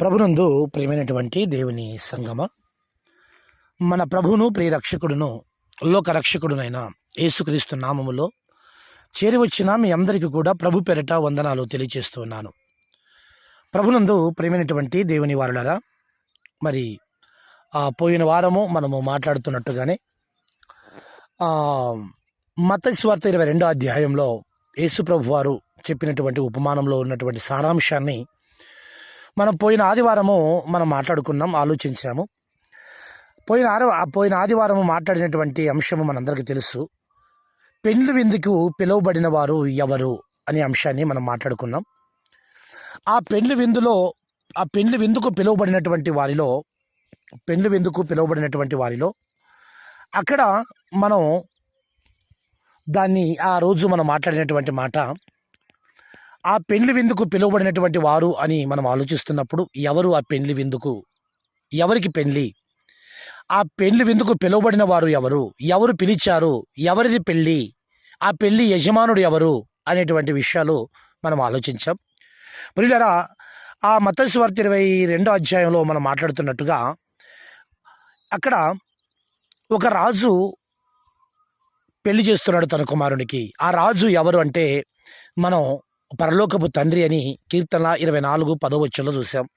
ప్రభునందు ప్రియమైనటువంటి దేవుని సంగమ. మన ప్రభును ప్రియరక్షకుడును లోకరక్షకుడునైన లోక యేసుక్రీస్తు నామములో చేరివచ్చిన మీ అందరికీ కూడా ప్రభు పెరట వందనాలు తెలియజేస్తున్నాను ప్రభునందు ప్రియమైనటువంటి దేవుని వారులరా మరి పోయిన వారము మనము మాట్లాడుతున్నట్టుగానే మతస్వార్త ఇరవై రెండో అధ్యాయంలో యేసు ప్రభు వారు చెప్పినటువంటి ఉపమానంలో ఉన్నటువంటి సారాంశాన్ని మనం పోయిన ఆదివారము మనం మాట్లాడుకున్నాం ఆలోచించాము. పోయిన ఆర పోయిన ఆదివారము మాట్లాడినటువంటి అంశము మనందరికీ తెలుసు. పెండ్లి విందుకు పిలువబడిన వారు ఎవరు అనే అంశాన్ని మనం మాట్లాడుకున్నాం. ఆ పెండ్లి విందులో ఆ పెండ్లి విందుకు పిలువబడినటువంటి వారిలో పెండ్లి విందుకు పిలువబడినటువంటి వారిలో అక్కడ మనం దాన్ని ఆ రోజు మనం మాట్లాడినటువంటి మాట ఆ పెండ్లి విందుకు పిలువబడినటువంటి వారు అని మనం ఆలోచిస్తున్నప్పుడు ఎవరు ఆ పెండ్లి విందుకు? ఎవరికి పెండ్లి? ఆ పెండ్లి విందుకు పిలువబడిన వారు ఎవరు? ఎవరు పిలిచారు? ఎవరిది పెళ్ళి ఆ పెళ్ళి యజమానుడు ఎవరు? అనేటువంటి విషయాలు మనం ఆలోచించాం. ప్రియులరా ఆ మతస్వార్త ఇరవై రెండో అధ్యాయంలో మనం మాట్లాడుతున్నట్టుగా అక్కడ ఒక రాజు పెళ్ళి చేస్తున్నాడు తన కుమారునికి. ఆ రాజు ఎవరు అంటే మనం పరలోకపు తండ్రి అని కీర్తన ఇరవై నాలుగు పదవచ్చులో చూసాం.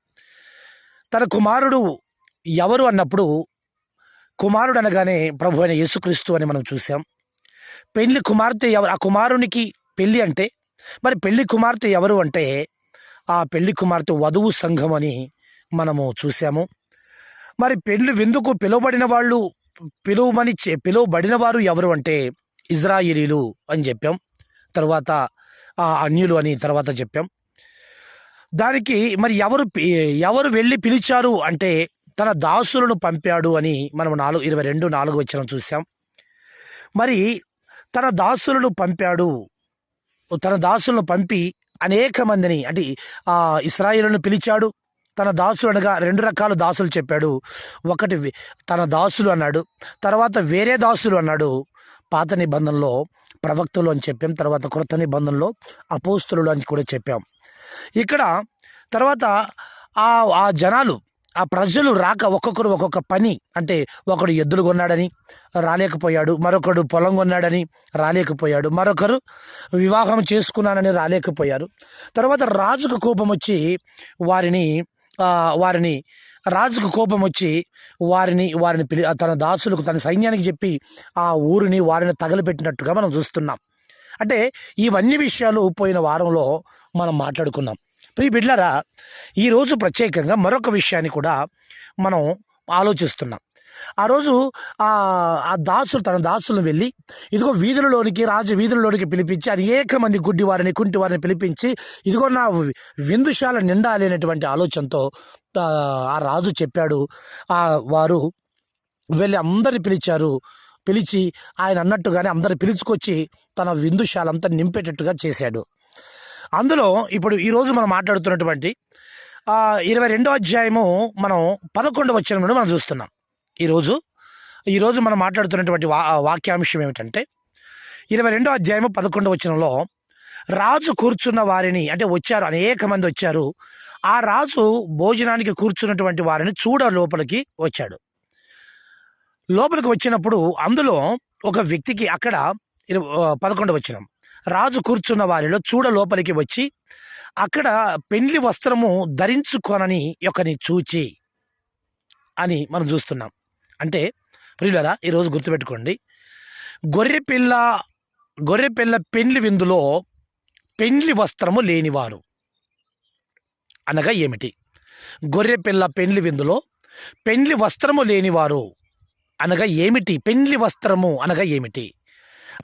తన కుమారుడు ఎవరు అన్నప్పుడు కుమారుడు అనగానే ప్రభు అయిన యేసుక్రీస్తు అని మనం చూసాం. పెళ్ళి కుమార్తె ఎవరు ఆ కుమారునికి పెళ్ళి అంటే మరి పెళ్ళి కుమార్తె ఎవరు అంటే ఆ పెళ్ళి కుమార్తె వధువు సంఘం అని మనము చూసాము. మరి పెళ్ళి విందుకు పిలువబడిన వాళ్ళు పిలువమని పిలువబడిన వారు ఎవరు అంటే ఇజ్రాయిలీలు అని చెప్పాం. తరువాత అన్యులు అని తర్వాత చెప్పాం. దానికి మరి ఎవరు ఎవరు వెళ్ళి పిలిచారు అంటే తన దాసులను పంపాడు అని మనం నాలుగు ఇరవై రెండు నాలుగు వచ్చిన చూసాం. మరి తన దాసులను పంపాడు తన దాసులను పంపి అనేక మందిని అంటే ఆ ఇస్రాయిలను పిలిచాడు తన దాసులు అనగా రెండు రకాల దాసులు చెప్పాడు. ఒకటి తన దాసులు అన్నాడు తర్వాత వేరే దాసులు అన్నాడు పాత నిబంధనలో ప్రవక్తలు అని చెప్పాం తర్వాత క్రొత్త నిబంధనలో అపోస్తులు అని కూడా చెప్పాం. ఇక్కడ తర్వాత ఆ ఆ జనాలు ఆ ప్రజలు రాక ఒక్కొక్కరు ఒక్కొక్క పని అంటే ఒకడు ఎద్దులు కొన్నాడని రాలేకపోయాడు మరొకడు పొలం కొన్నాడని రాలేకపోయాడు మరొకరు వివాహం చేసుకున్నానని రాలేకపోయారు. తర్వాత రాజుకు కోపం వచ్చి వారిని వారిని రాజుకు కోపం వచ్చి వారిని వారిని పిలి తన దాసులకు తన సైన్యానికి చెప్పి ఆ ఊరిని వారిని తగలపెట్టినట్టుగా మనం చూస్తున్నాం. అంటే ఇవన్నీ విషయాలు పోయిన వారంలో మనం మాట్లాడుకున్నాం. ప్రియ బిడ్లరా ఈరోజు ప్రత్యేకంగా మరొక విషయాన్ని కూడా మనం ఆలోచిస్తున్నాం. ఆ రోజు ఆ ఆ దాసులు తన దాసులను వెళ్ళి ఇదిగో వీధులలోనికి రాజు వీధులలోనికి పిలిపించి అనేక మంది గుడ్డి వారిని కుంటి వారిని పిలిపించి ఇదిగో నా విందుశాల నిండాలి అనేటువంటి ఆలోచనతో ఆ, రాజు చెప్పాడు. ఆ వారు వెళ్ళి అందరిని పిలిచారు. పిలిచి ఆయన అన్నట్టుగానే అందరు పిలుచుకొచ్చి తన విందుశాలంతా నింపేటట్టుగా చేశాడు. అందులో ఇప్పుడు ఈరోజు మనం మాట్లాడుతున్నటువంటి ఇరవై రెండో అధ్యాయము మనం పదకొండు వచ్చిన నుండి మనం చూస్తున్నాం. ఈరోజు ఈరోజు మనం మాట్లాడుతున్నటువంటి వా వాక్యాంశం ఏమిటంటే ఇరవై రెండో అధ్యాయము పదకొండు వచనంలో రాజు కూర్చున్న వారిని అంటే వచ్చారు అనేక మంది వచ్చారు. ఆ రాజు భోజనానికి కూర్చున్నటువంటి వారిని చూడ లోపలికి వచ్చాడు. లోపలికి వచ్చినప్పుడు అందులో ఒక వ్యక్తికి అక్కడ పదకొండు వచ్చినాం రాజు కూర్చున్న వారిలో చూడ లోపలికి వచ్చి అక్కడ పెండ్లి వస్త్రము ధరించుకొనని ఒకని చూచి అని మనం చూస్తున్నాం. అంటే ప్రియులరా ఈరోజు గుర్తుపెట్టుకోండి. గొర్రెపిల్ల గొర్రెపిల్ల పెండ్లి విందులో పెండ్లి వస్త్రము లేనివారు. అనగా ఏమిటి? గొర్రె పిల్ల పెండ్లి విందులో పెండ్లి వస్త్రము లేనివారు అనగా ఏమిటి? పెండ్లి వస్త్రము అనగా ఏమిటి?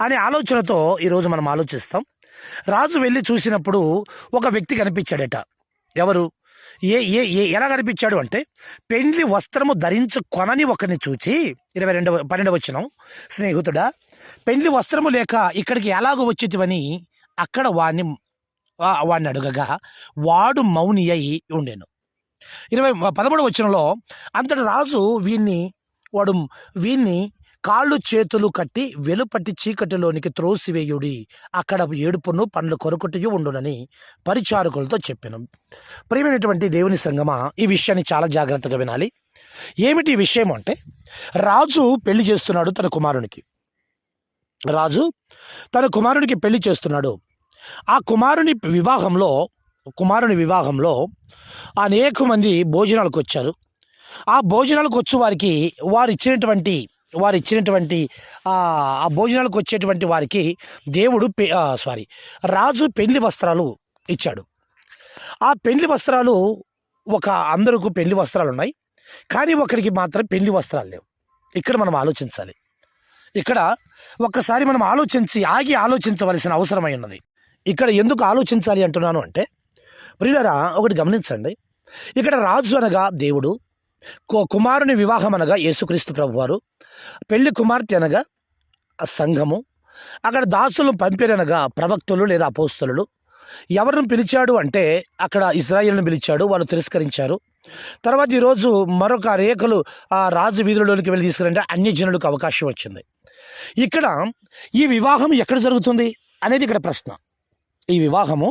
అనే ఆలోచనతో ఈరోజు మనం ఆలోచిస్తాం. రాజు వెళ్ళి చూసినప్పుడు ఒక వ్యక్తి కనిపించాడట. ఎవరు? ఏ ఏ ఏ ఎలా కనిపించాడు అంటే పెండ్లి వస్త్రము ధరించుకొనని ఒకరిని చూచి ఇరవై రెండవ పన్నెండవ వచ్చిన స్నేహితుడా పెండ్లి వస్త్రము లేక ఇక్కడికి ఎలాగో వచ్చేటివని అక్కడ వాణ్ణి వాడిని అడుగగా వాడు మౌని అయి ఉండేను. ఇరవై పదమూడు వచనంలో అంతటి రాజు వీన్ని వాడు వీన్ని కాళ్ళు చేతులు కట్టి వెలుపట్టి చీకటిలోనికి త్రోసివేయుడి. అక్కడ ఏడుపును పండ్లు కొరకుటియు ఉండునని పరిచారకులతో చెప్పాను. ప్రియమైనటువంటి దేవుని సంగమా ఈ విషయాన్ని చాలా జాగ్రత్తగా వినాలి. ఏమిటి విషయం అంటే రాజు పెళ్ళి చేస్తున్నాడు తన కుమారునికి. రాజు తన కుమారునికి పెళ్ళి చేస్తున్నాడు. ఆ కుమారుని వివాహంలో కుమారుని వివాహంలో అనేక మంది భోజనాలకు వచ్చారు. ఆ భోజనాలకు వచ్చే వారికి వారు ఇచ్చినటువంటి వారు ఇచ్చినటువంటి ఆ భోజనాలకు వచ్చేటువంటి వారికి దేవుడు పె- సారీ రాజు పెళ్ళి వస్త్రాలు ఇచ్చాడు. ఆ పెళ్ళి వస్త్రాలు ఒక అందరికి పెళ్ళి వస్త్రాలు ఉన్నాయి. కానీ ఒకరికి మాత్రం పెళ్ళి వస్త్రాలు లేవు. ఇక్కడ మనం ఆలోచించాలి. ఇక్కడ ఒక్కసారి మనం ఆలోచించి ఆగి ఆలోచించవలసిన అవసరమై ఉన్నది. ఇక్కడ ఎందుకు ఆలోచించాలి అంటున్నాను అంటే ప్రియులరా ఒకటి గమనించండి. ఇక్కడ రాజు అనగా దేవుడు కుమారుని వివాహం అనగా యేసుక్రీస్తు ప్రభువారు పెళ్ళి కుమార్తె అనగా ఆ సంఘము అక్కడ దాసులను పంపిరనగా ప్రవక్తులు లేదా అపోస్తలు ఎవరిని పిలిచాడు అంటే అక్కడ ఇజ్రాయిల్ని పిలిచాడు వాళ్ళు తిరస్కరించారు. తర్వాత ఈరోజు మరొక రేఖలు ఆ రాజు వీధులలోనికి వెళ్ళి తీసుకురంటే అన్య జనులకు అవకాశం వచ్చింది. ఇక్కడ ఈ వివాహం ఎక్కడ జరుగుతుంది అనేది ఇక్కడ ప్రశ్న. ఈ వివాహము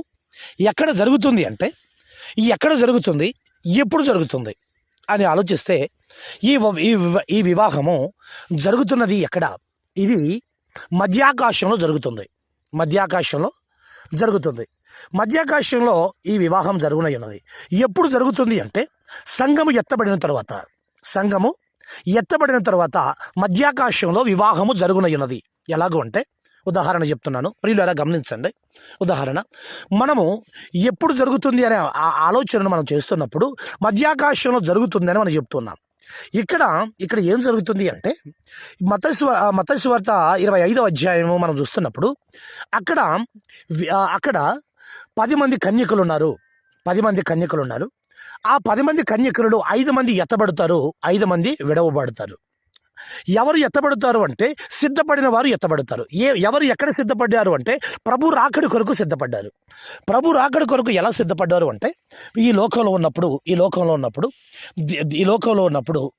ఎక్కడ జరుగుతుంది అంటే ఈ ఎక్కడ జరుగుతుంది ఎప్పుడు జరుగుతుంది అని ఆలోచిస్తే ఈ ఈ ఈ వివాహము జరుగుతున్నది ఎక్కడ? ఇది మధ్యాకాశంలో జరుగుతుంది. మధ్యాకాశంలో జరుగుతుంది. మధ్యాకాశంలో ఈ వివాహం జరుగునై ఉన్నది ఎప్పుడు జరుగుతుంది అంటే సంఘము ఎత్తబడిన తర్వాత. సంఘము ఎత్తబడిన తర్వాత మధ్యాకాశంలో వివాహము జరుగునై ఉన్నది ఎలాగో అంటే ఉదాహరణ చెప్తున్నాను. ప్రియులారా గమనించండి. ఉదాహరణ మనము ఎప్పుడు జరుగుతుంది అనే ఆ ఆలోచనను మనం చేస్తున్నప్పుడు మధ్యాకాశంలో జరుగుతుందని మనం చెప్తున్నాం. ఇక్కడ ఇక్కడ ఏం జరుగుతుంది అంటే మతస్వ మతస్వార్త ఇరవై ఐదవ అధ్యాయము మనం చూస్తున్నప్పుడు అక్కడ అక్కడ పది మంది కన్యకులు ఉన్నారు. పది మంది కన్యకులు ఉన్నారు. ఆ పది మంది కన్యకులు ఐదు మంది ఎత్తబడతారు ఐదు మంది విడవబడతారు. ఎవరు ఎత్తబడతారు అంటే సిద్ధపడిన వారు ఎత్తబడతారు. ఏ ఎవరు ఎక్కడ సిద్ధపడ్డారు అంటే ప్రభు రాకడి కొరకు సిద్ధపడ్డారు. ప్రభు రాకడి కొరకు ఎలా సిద్ధపడ్డారు అంటే ఈ లోకంలో ఉన్నప్పుడు ఈ లోకంలో ఉన్నప్పుడు ఈ లోకంలో ఉన్నప్పుడు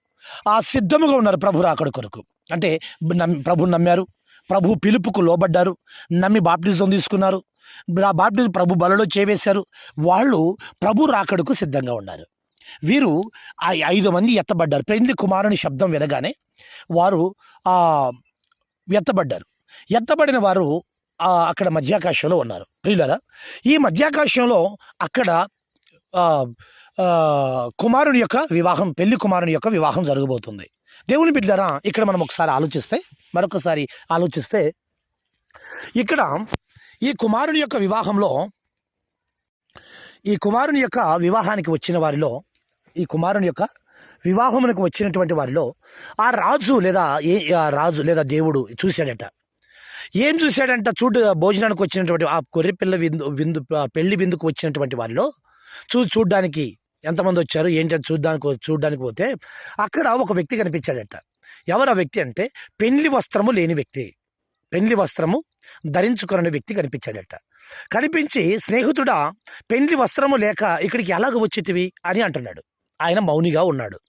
ఆ సిద్ధముగా ఉన్నారు ప్రభు రాకడి కొరకు. అంటే నమ్- ప్రభు నమ్మారు. ప్రభు పిలుపుకు లోబడ్డారు. నమ్మి బాప్టిజం తీసుకున్నారు. ఆ బాప్టిజం ప్రభు బలలో చేవేశారు. వాళ్ళు ప్రభు రాకడకు సిద్ధంగా ఉన్నారు. వీరు ఆ ఐదు మంది ఎత్తబడ్డారు. పెండ్లి కుమారుని శబ్దం వినగానే వారు ఎత్తబడ్డారు. ఎత్తబడిన వారు అక్కడ మధ్యాకాశంలో ఉన్నారు. ప్రియులరా ఈ మధ్యాకాశంలో అక్కడ కుమారుని యొక్క వివాహం పెళ్ళి కుమారుని యొక్క వివాహం జరగబోతుంది. దేవుని బిడ్డరా ఇక్కడ మనం ఒకసారి ఆలోచిస్తే మరొకసారి ఆలోచిస్తే ఇక్కడ ఈ కుమారుని యొక్క వివాహంలో ఈ కుమారుని యొక్క వివాహానికి వచ్చిన వారిలో ఈ కుమారుని యొక్క వివాహమునకు వచ్చినటువంటి వారిలో ఆ రాజు లేదా ఏ ఆ రాజు లేదా దేవుడు చూశాడట. ఏం చూశాడంట? చూడు భోజనానికి వచ్చినటువంటి ఆ గొర్రె పిల్ల విందు విందు పెళ్ళి విందుకు వచ్చినటువంటి వారిలో చూ చూడ్డానికి ఎంతమంది వచ్చారు? ఏంటంటే చూడ్డానికి చూడ్డానికి పోతే అక్కడ ఒక వ్యక్తి కనిపించాడట. ఎవరు ఆ వ్యక్తి అంటే పెళ్ళి వస్త్రము లేని వ్యక్తి. పెళ్ళి వస్త్రము ధరించుకునే వ్యక్తి కనిపించాడట. కనిపించి స్నేహితుడా పెళ్ళి వస్త్రము లేక ఇక్కడికి ఎలాగ వచ్చేటివి? అని అంటున్నాడు. ఆయన మౌనిగా ఉన్నాడు.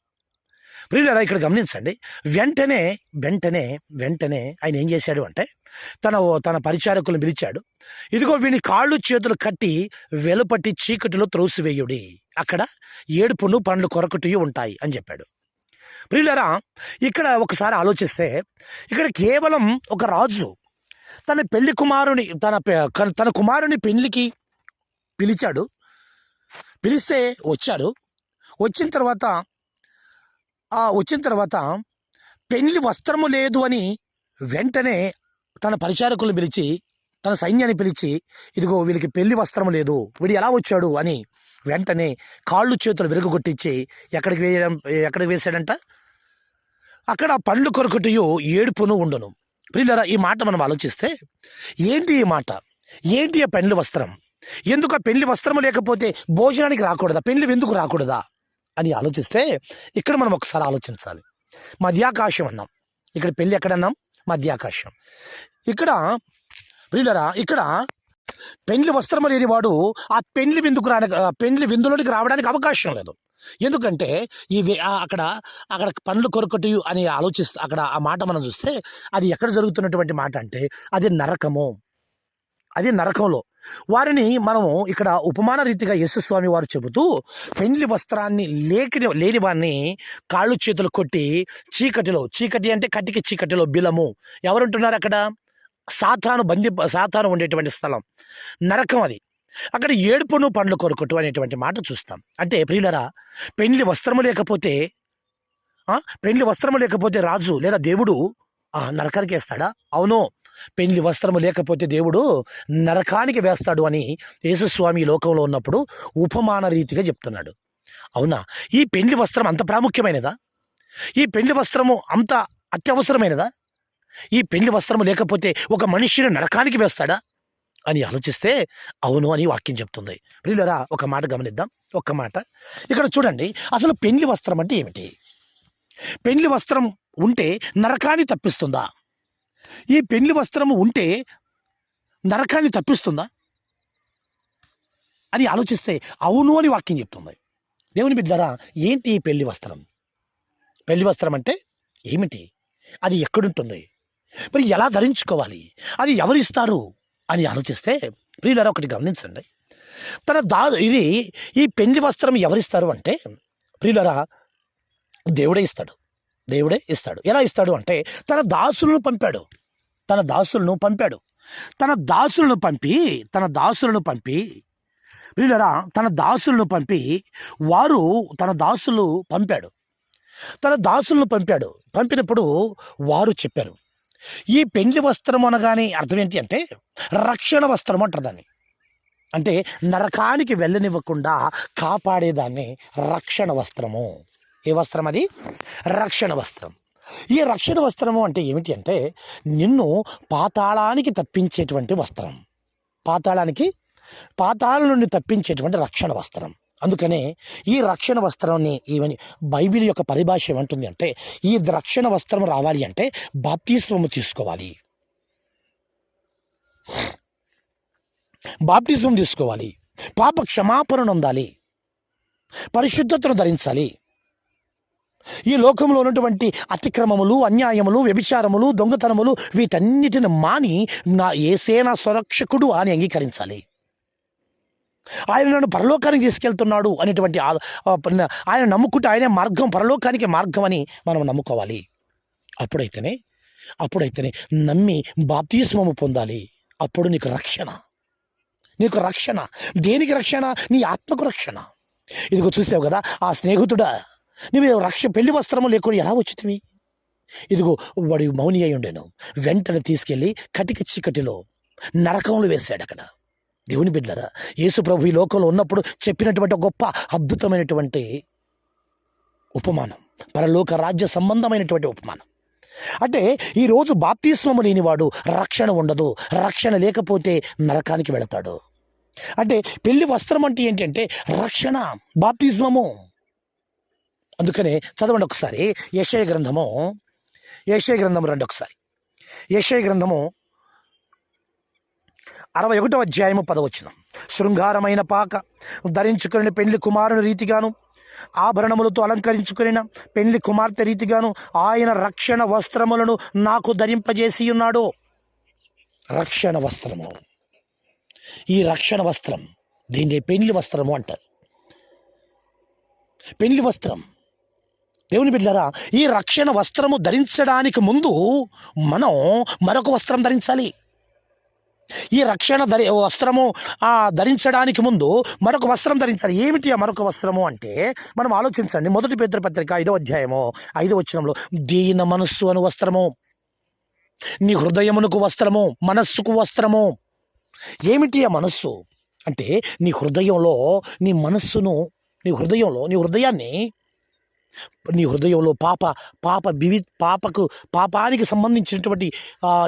ప్రియులరా ఇక్కడ గమనించండి. వెంటనే వెంటనే వెంటనే ఆయన ఏం చేశాడు అంటే తన తన పరిచారకులను పిలిచాడు. ఇదిగో వీని కాళ్ళు చేతులు కట్టి వెలుపట్టి చీకటిలో త్రోసివేయుడి. అక్కడ ఏడుపును పండ్లు కొరకటి ఉంటాయి అని చెప్పాడు. ప్రియులరా ఇక్కడ ఒకసారి ఆలోచిస్తే ఇక్కడ కేవలం ఒక రాజు తన పెళ్ళి కుమారుని తన తన కుమారుని పెళ్ళికి పిలిచాడు. పిలిస్తే వచ్చాడు. వచ్చిన తర్వాత వచ్చిన తర్వాత పెళ్ళి వస్త్రము లేదు అని వెంటనే తన పరిచారకులను పిలిచి తన సైన్యాన్ని పిలిచి ఇదిగో వీళ్ళకి పెళ్ళి వస్త్రము లేదు వీడు ఎలా వచ్చాడు అని వెంటనే కాళ్ళు చేతులు విరగొట్టించి ఎక్కడికి వేయడం ఎక్కడికి వేశాడంట? అక్కడ పండ్లు కొరకటియు ఏడుపును ఉండును. ప్రియులరా ఈ మాట మనం ఆలోచిస్తే ఏంటి ఈ మాట? ఏంటి ఆ పెళ్ళి వస్త్రం? ఎందుకు ఆ పెళ్ళి వస్త్రము లేకపోతే భోజనానికి రాకూడదా? పెళ్ళి ఎందుకు రాకూడదా? అని ఆలోచిస్తే ఇక్కడ మనం ఒకసారి ఆలోచించాలి. మధ్యాకాశం అన్నాం. ఇక్కడ పెళ్ళి ఎక్కడన్నాం? మధ్యాకాశం. ఇక్కడ ప్రియులరా ఇక్కడ పెండ్లి వస్త్రము లేనివాడు ఆ పెండ్లి విందుకు రాని పెండ్లి విందులోనికి రావడానికి అవకాశం లేదు. ఎందుకంటే ఈ అక్కడ అక్కడ పండ్లు కొరకటి అని ఆలోచిస్తే అక్కడ ఆ మాట మనం చూస్తే అది ఎక్కడ జరుగుతున్నటువంటి మాట అంటే అది నరకము. అది నరకంలో. వారిని మనము ఇక్కడ ఉపమాన రీతిగా యేసుస్వామి వారు చెబుతూ పెండ్లి వస్త్రాన్ని లేకిని లేని వారిని కాళ్ళు చేతులు కొట్టి చీకటిలో చీకటి అంటే కటికి చీకటిలో బిలము. ఎవరుంటున్నారు అక్కడ? సాతాను బంది సాతాను ఉండేటువంటి స్థలం. నరకం అది. అక్కడ ఏడుపును పండ్లు కొరకటు అనేటువంటి మాట చూస్తాం. అంటే ప్రియులరా పెండ్లి వస్త్రము లేకపోతే పెండ్లి వస్త్రము లేకపోతే రాజు లేదా దేవుడు ఆ, నరకానికి వేస్తాడా? అవును. పెళ్ళి వస్త్రము లేకపోతే దేవుడు నరకానికి వేస్తాడు అని యేసుస్వామి లోకంలో ఉన్నప్పుడు ఉపమాన రీతిగా చెప్తున్నాడు. అవునా? ఈ పెళ్ళి వస్త్రం అంత ప్రాముఖ్యమైనదా? ఈ పెళ్ళి వస్త్రము అంత అత్యవసరమైనదా? ఈ పెళ్ళి వస్త్రము లేకపోతే ఒక మనిషిని నరకానికి వేస్తాడా? అని ఆలోచిస్తే అవును అని వాక్యం చెప్తుంది. ప్రియులరా ఒక మాట గమనిద్దాం. ఒక్క మాట. ఇక్కడ చూడండి అసలు పెళ్ళి వస్త్రం అంటే ఏమిటి? పెళ్ళి వస్త్రం ఉంటే నరకాన్ని తప్పిస్తుందా? ఈ పెళ్ళి వస్త్రము ఉంటే నరకాన్ని తప్పిస్తుందా? అని ఆలోచిస్తే అవును అని వాక్యం చెప్తుంది. దేవుని బిడ్డరా ఏంటి ఈ పెళ్ళి వస్త్రం? పెళ్ళి వస్త్రం అంటే ఏమిటి? అది ఎక్కడుంటుంది? మరి ఎలా ధరించుకోవాలి? అది ఎవరు ఇస్తారు? అని ఆలోచిస్తే ప్రియులరా ఒకటి గమనించండి. తన దా ఇది ఈ పెళ్ళి వస్త్రం ఎవరిస్తారు అంటే ప్రియులరా దేవుడే ఇస్తాడు. దేవుడే ఇస్తాడు. ఎలా ఇస్తాడు అంటే తన దాసులను పంపాడు. తన దాసులను పంపాడు. తన దాసులను పంపి తన దాసులను పంపి వీళ్ళరా తన దాసులను పంపి వారు తన దాసులు పంపాడు. తన దాసులను పంపాడు. పంపినప్పుడు వారు చెప్పారు ఈ పెండ్లి వస్త్రం అనగానే అర్థం ఏంటి అంటే రక్షణ వస్త్రం అంటారు దాన్ని. అంటే నరకానికి వెళ్ళనివ్వకుండా కాపాడేదాన్ని రక్షణ వస్త్రము. ఏ వస్త్రం అది? రక్షణ వస్త్రం. ఈ రక్షణ వస్త్రము అంటే ఏమిటి అంటే నిన్ను పాతాళానికి తప్పించేటువంటి వస్త్రం. పాతాళానికి పాతాళ నుండి తప్పించేటువంటి రక్షణ వస్త్రం. అందుకనే ఈ రక్షణ వస్త్రాన్ని ఈవెన్ బైబిల్ యొక్క పరిభాష ఏమంటుంది అంటే ఈ రక్షణ వస్త్రం రావాలి అంటే బాప్తిస్వము తీసుకోవాలి. బాప్టిజం తీసుకోవాలి. పాప క్షమాపణ ఉండాలి పరిశుద్ధతను ధరించాలి. ఈ లోకంలో ఉన్నటువంటి అతిక్రమములు అన్యాయములు వ్యభిచారములు దొంగతనములు వీటన్నిటిని మాని నా ఏసేనా సురక్షకుడు అని అంగీకరించాలి. ఆయన నన్ను పరలోకానికి తీసుకెళ్తున్నాడు అనేటువంటి ఆ- ఆయన నమ్ముకుంటే ఆయనే మార్గం పరలోకానికి మార్గం అని మనం నమ్ముకోవాలి. అప్పుడైతేనే అప్పుడైతేనే నమ్మి బాప్తిస్మము పొందాలి. అప్పుడు నీకు రక్షణ. నీకు రక్షణ. దేనికి రక్షణ? నీ ఆత్మకు రక్షణ. ఇదిగో చూసావు కదా ఆ స్నేహితుడా నువ్వు రక్ష పెళ్ళి వస్త్రము లేకుండా ఎలా వచ్చితివి ఇదిగో వాడి మౌని అయి ఉండేను. వెంటనే తీసుకెళ్ళి కటిక చీకటిలో నరకంలో వేశాడు అక్కడ. దేవుని బిడ్డరా యేసు ప్రభు ఈ లోకంలో ఉన్నప్పుడు చెప్పినటువంటి గొప్ప అద్భుతమైనటువంటి ఉపమానం. పరలోక రాజ్య సంబంధమైనటువంటి ఉపమానం. అంటే ఈరోజు బాప్తిస్మము లేనివాడు రక్షణ ఉండదు. రక్షణ లేకపోతే నరకానికి వెళతాడు. అంటే పెళ్ళి వస్త్రం అంటే ఏంటంటే రక్షణ బాప్తిస్మము. అందుకనే చదవండి ఒకసారి. యశయ గ్రంథము యశయ గ్రంథం రండి ఒకసారి. యశయ గ్రంథము అరవై ఒకటో అధ్యాయము పదవచనం. శృంగారమైన పాక ధరించుకుని పెళ్ళి కుమారుని రీతిగాను ఆభరణములతో అలంకరించుకుని పెళ్ళి కుమార్తె రీతిగాను ఆయన రక్షణ వస్త్రములను నాకు ధరింపజేసి ఉన్నాడు. రక్షణ వస్త్రము. ఈ రక్షణ వస్త్రం దీన్ని పెళ్ళి వస్త్రము అంటారు. పెళ్ళి వస్త్రం. దేవుని బిడ్డరా ఈ రక్షణ వస్త్రము ధరించడానికి ముందు మనం మరొక వస్త్రం ధరించాలి. ఈ రక్షణ ధరి వస్త్రము ఆ ధరించడానికి ముందు మరొక వస్త్రం ధరించాలి. ఏమిటి ఆ మరొక వస్త్రము అంటే మనం ఆలోచించండి. మొదటి పేద పత్రిక ఐదో అధ్యాయము ఐదో వచనంలో దీన మనస్సు అను వస్త్రము నీ హృదయమునకు వస్త్రము మనస్సుకు వస్త్రము. ఏమిటి ఆ మనస్సు? అంటే నీ హృదయంలో నీ మనస్సును నీ హృదయంలో నీ హృదయాన్ని నీ హృదయంలో పాప పాప వివి పాపకు పాపానికి సంబంధించినటువంటి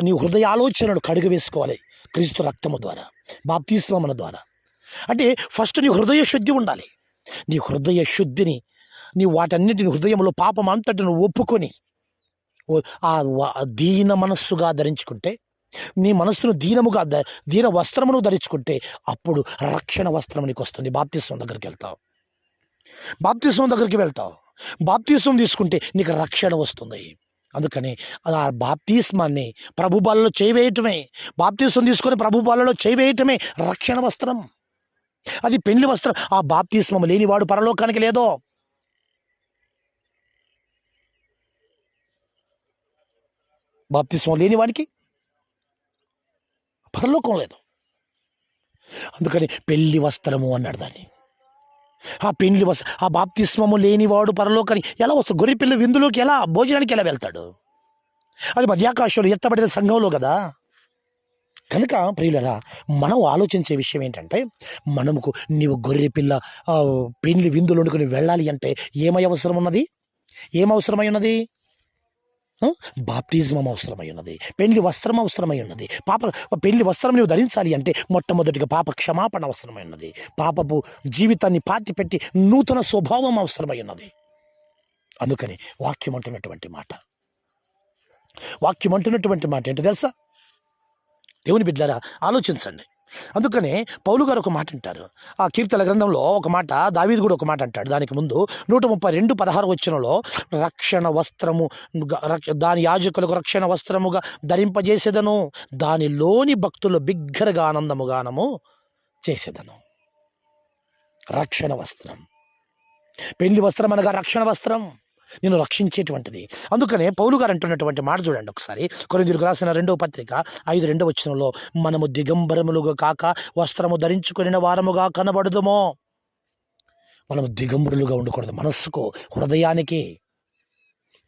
నీ హృదయ ఆలోచనలు కడుగు వేసుకోవాలి క్రీస్తు రక్తము ద్వారా బాప్తీస్మముల ద్వారా. అంటే ఫస్ట్ నీ హృదయ శుద్ధి ఉండాలి. నీ హృదయ శుద్ధిని నీ వాటన్నిటిని హృదయంలో పాపం అంతటిని ఒప్పుకొని ఓ- ఆ దీన మనస్సుగా ధరించుకుంటే నీ మనస్సును దీనముగా దీన వస్త్రమును ధరించుకుంటే అప్పుడు రక్షణ వస్త్రం నీకు వస్తుంది బాప్తిస్వం దగ్గరికి వెళ్తావు. బాప్తిస్వం దగ్గరికి వెళ్తావు. బాప్తీసం తీసుకుంటే నీకు రక్షణ వస్తుంది. అందుకని ఆ బాప్తీస్మాన్ని ప్రభు బాలలో చేయవేయటమే. బాప్తీసం తీసుకొని ప్రభు బాలలో చేయవేయటమే రక్షణ వస్త్రం. అది పెళ్ళి వస్త్రం. ఆ బాప్తీస్మం లేనివాడు పరలోకానికి లేదో. బాప్తిస్మం లేని వానికి పరలోకం లేదు. అందుకని పెళ్ళి వస్త్రము అన్నాడు దాన్ని. ఆ పెళ్ళి వస్త ఆ బాప్తిస్మము లేనివాడు పరలోకని ఎలా వస్తాడు గొర్రెపిల్ల విందులోకి ఎలా భోజనానికి ఎలా వెళ్తాడు? అది మధ్యాకాశంలో ఎత్తబడిన సంఘంలో కదా? కనుక ప్రియులరా మనం ఆలోచించే విషయం ఏంటంటే మనముకు నీవు గొర్రె పిల్ల పెండ్లి పెళ్ళి విందులు వండుకొని వెళ్ళాలి అంటే ఏమై అవసరం ఉన్నది ఏం అవసరమై ఉన్నది? బాప్టిజం బాప్టిజమం అవసరమై ఉన్నది. పెళ్ళి వస్త్రం అవసరమై ఉన్నది. పాప పెళ్ళి వస్త్రం నువ్వు ధరించాలి అంటే మొట్టమొదటిగా పాప క్షమాపణ అవసరమై ఉన్నది. పాపపు జీవితాన్ని పాతిపెట్టి నూతన స్వభావం అవసరమై ఉన్నది. అందుకని వాక్యం అంటున్నటువంటి మాట. వాక్యం అంటున్నటువంటి మాట ఏంటి తెలుసా? దేవుని బిడ్డారా ఆలోచించండి. అందుకనే పౌలు గారు ఒక మాట అంటారు ఆ కీర్తన గ్రంథంలో ఒక మాట దావీది కూడా ఒక మాట అంటాడు. దానికి ముందు నూట ముప్పై రెండు పదహారు వచ్చినలో రక్షణ వస్త్రము రక్ష- దాని యాజకులకు రక్షణ వస్త్రముగా ధరింపజేసేదను దానిలోని భక్తులు బిగ్గరగా ఆనందముగానము చేసేదను. రక్షణ వస్త్రం. పెళ్ళి వస్త్రం అనగా రక్షణ వస్త్రం. నేను రక్షించేటువంటిది. అందుకనే పౌలు గారు అంటున్నటువంటి మాట చూడండి ఒకసారి. కొరిందీలకు రాసిన రెండవ పత్రిక ఐదు రెండవ వచనంలో మనము దిగంబరములుగా కాక వస్త్రము ధరించుకుని వారముగా కనబడదుమో. మనము దిగంబరులుగా ఉండకూడదు. మనస్సుకు హృదయానికి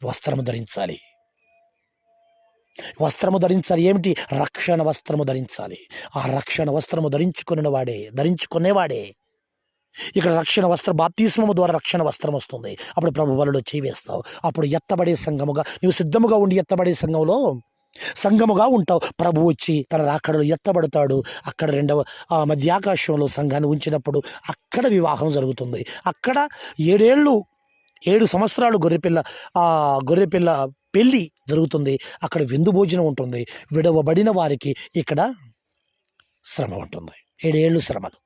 వస్త్రము ధరించాలి. వస్త్రము ధరించాలి. ఏమిటి? రక్షణ వస్త్రము ధరించాలి. ఆ రక్షణ వస్త్రము ధరించుకుని వాడే ధరించుకునేవాడే. ఇక్కడ రక్షణ వస్త్ర బాప్తిస్మము ద్వారా రక్షణ వస్త్రం వస్తుంది. అప్పుడు ప్రభు వలలో చేవేస్తావు అప్పుడు ఎత్తబడే సంఘముగా నువ్వు సిద్ధముగా ఉండి ఎత్తబడే సంఘంలో సంఘముగా ఉంటావు. ప్రభు వచ్చి తన రాకడలో ఎత్తబడతాడు. అక్కడ రెండవ మధ్యాకాశంలో సంఘాన్ని ఉంచినప్పుడు అక్కడ వివాహం జరుగుతుంది. అక్కడ ఏడేళ్ళు ఏడు సంవత్సరాలు గొర్రెపిల్ల ఆ గొర్రెపిల్ల పెళ్ళి జరుగుతుంది. అక్కడ విందు భోజనం ఉంటుంది. విడవబడిన వారికి ఇక్కడ శ్రమ ఉంటుంది. ఏడేళ్ళు శ్రమలు.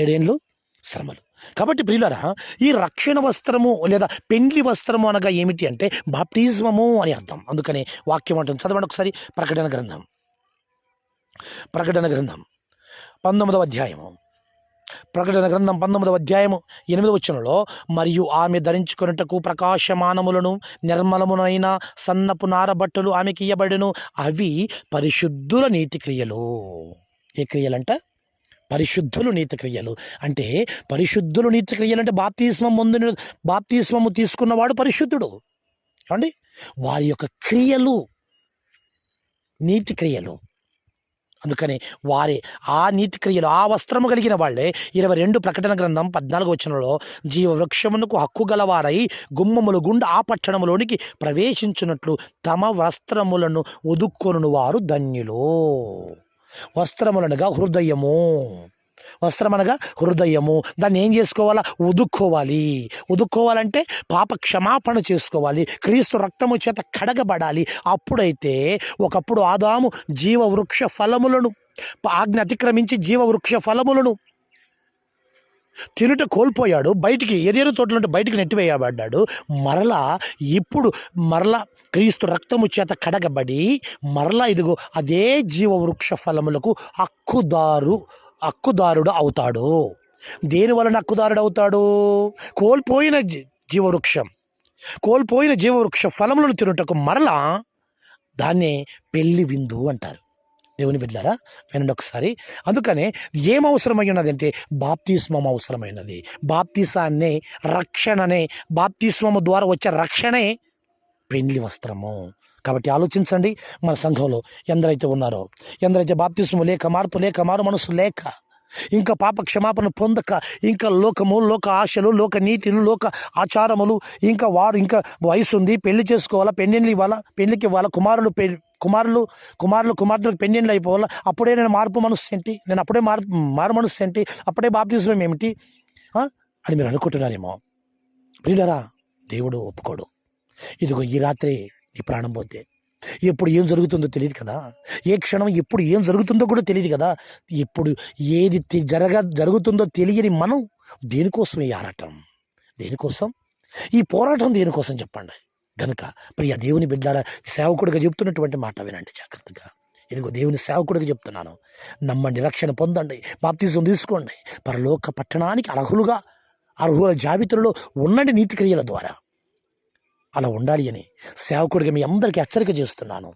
ఏడేళ్ళు శ్రమలు. కాబట్టి ప్రియులరా ఈ రక్షణ వస్త్రము లేదా పెండ్లి వస్త్రము అనగా ఏమిటి అంటే బాప్టిజమము అని అర్థం. అందుకనే వాక్యం అంటుంది. చదవండి ఒకసారి. ప్రకటన గ్రంథం. ప్రకటన గ్రంథం. పంతొమ్మిదవ అధ్యాయము. ప్రకటన గ్రంథం పంతొమ్మిదవ అధ్యాయము ఎనిమిదవ వచనంలో మరియు ఆమె ధరించుకున్నటకు ప్రకాశమానములను నిర్మలమునైన సన్నపు నారబట్టలు ఆమెకి ఇయ్యబడును. అవి పరిశుద్ధుల నీతి క్రియలు. ఏ క్రియలంట? పరిశుద్ధులు నీతిక్రియలు. అంటే పరిశుద్ధులు నీతిక్రియలు అంటే బాప్తిస్మం ముందు బాప్తిస్మము తీసుకున్నవాడు పరిశుద్ధుడు. ఏమండి? వారి యొక్క క్రియలు నీతి క్రియలు అందుకని వారి ఆ నీతి క్రియలు ఆ వస్త్రము కలిగిన వాళ్ళే ఇరవై రెండు ప్రకటన గ్రంథం పద్నాలుగు వచనంలో జీవ వృక్షమునకు హక్కు గలవారై గుమ్మములు గుండా ఆ పట్టణములోనికి ప్రవేశించినట్లు తమ వస్త్రములను ఒదుక్కొను వారు ధన్యులు. వస్త్రములనగా హృదయము. వస్త్రం అనగా హృదయము. దాన్ని ఏం చేసుకోవాలా? ఉదుక్కోవాలి. ఉదుక్కోవాలంటే పాప క్షమాపణ చేసుకోవాలి. క్రీస్తు రక్తము చేత కడగబడాలి. అప్పుడైతే ఒకప్పుడు ఆదాము జీవ వృక్ష ఫలములను ఆజ్ఞ అతిక్రమించి జీవ వృక్ష ఫలములను తినుట కోల్పోయాడు బయటికి ఏదేదో తోటలుంటే బయటికి నెట్టివేయబడ్డాడు. మరలా ఇప్పుడు మరలా క్రీస్తు రక్తము చేత కడగబడి మరలా ఇదిగో అదే జీవవృక్ష ఫలములకు హక్కుదారు హక్కుదారుడు అవుతాడు. దేని వలన హక్కుదారుడు అవుతాడు? కోల్పోయిన జీ- జీవవృక్షం. కోల్పోయిన జీవవృక్ష ఫలములను తినుటకు మరలా దాన్నే పెళ్ళి విందు అంటారు. దేవుని బిడ్డారా వినండి ఒకసారి. అందుకనే ఏం అవసరమై ఉన్నదంటే బాప్తిస్మం అవసరమైనది. బాప్తిసాన్నే రక్షణనే బాప్తిస్మము ద్వారా వచ్చే రక్షణే పెండ్లి వస్త్రము. కాబట్టి ఆలోచించండి. మన సంఘంలో ఎందరైతే ఉన్నారో ఎందరైతే బాప్తిస్మం లేక మార్పు లేక మారు మనసు లేక ఇంకా పాప క్షమాపణ పొందక ఇంకా లోకము లోక ఆశలు లోక నీతిలు లోక ఆచారములు ఇంకా వారు ఇంకా వయసు ఉంది పెళ్ళి చేసుకోవాలా పెళ్ళిళ్ళు ఇవ్వాలా పెళ్ళికి ఇవ్వాలా కుమారులు పె కుమారులు కుమారులు కుమార్తెలకు పెళ్ళిళ్ళు అయిపోవాలా అప్పుడే నేను మార్పు మనసు ఏంటి? నేను అప్పుడే మారు మారు మనసు ఏంటి? అప్పుడే బాప్తిస్మం ఏమిటి? అని మీరు అనుకుంటున్నారేమో. ప్రియులరా దేవుడు ఒప్పుకోడు. ఇదిగో ఈ రాత్రి నీ ప్రాణం పోతే. ఎప్పుడు ఏం జరుగుతుందో తెలియదు కదా. ఏ క్షణం ఎప్పుడు ఏం జరుగుతుందో కూడా తెలియదు కదా. ఇప్పుడు ఏది జరగ జరుగుతుందో తెలియని మనం దేనికోసం ఈ ఆరాటం? దేనికోసం? ఈ పోరాటం దేనికోసం చెప్పండి. గనుక ప్రియ దేవుని బిడ్డారా సేవకుడిగా చెప్తున్నటువంటి మాట వినండి జాగ్రత్తగా. ఇదిగో దేవుని సేవకుడిగా చెప్తున్నాను. నమ్మండి రక్షణ పొందండి బాప్తిజం తీసుకోండి. పరలోక పట్టణానికి అర్హులుగా అర్హుల జాబితాలో ఉండండి నీతి క్రియల ద్వారా. అలా ఉండాలి అని సేవకుడిగా మీ అందరికీ హెచ్చరిక చేస్తున్నాను.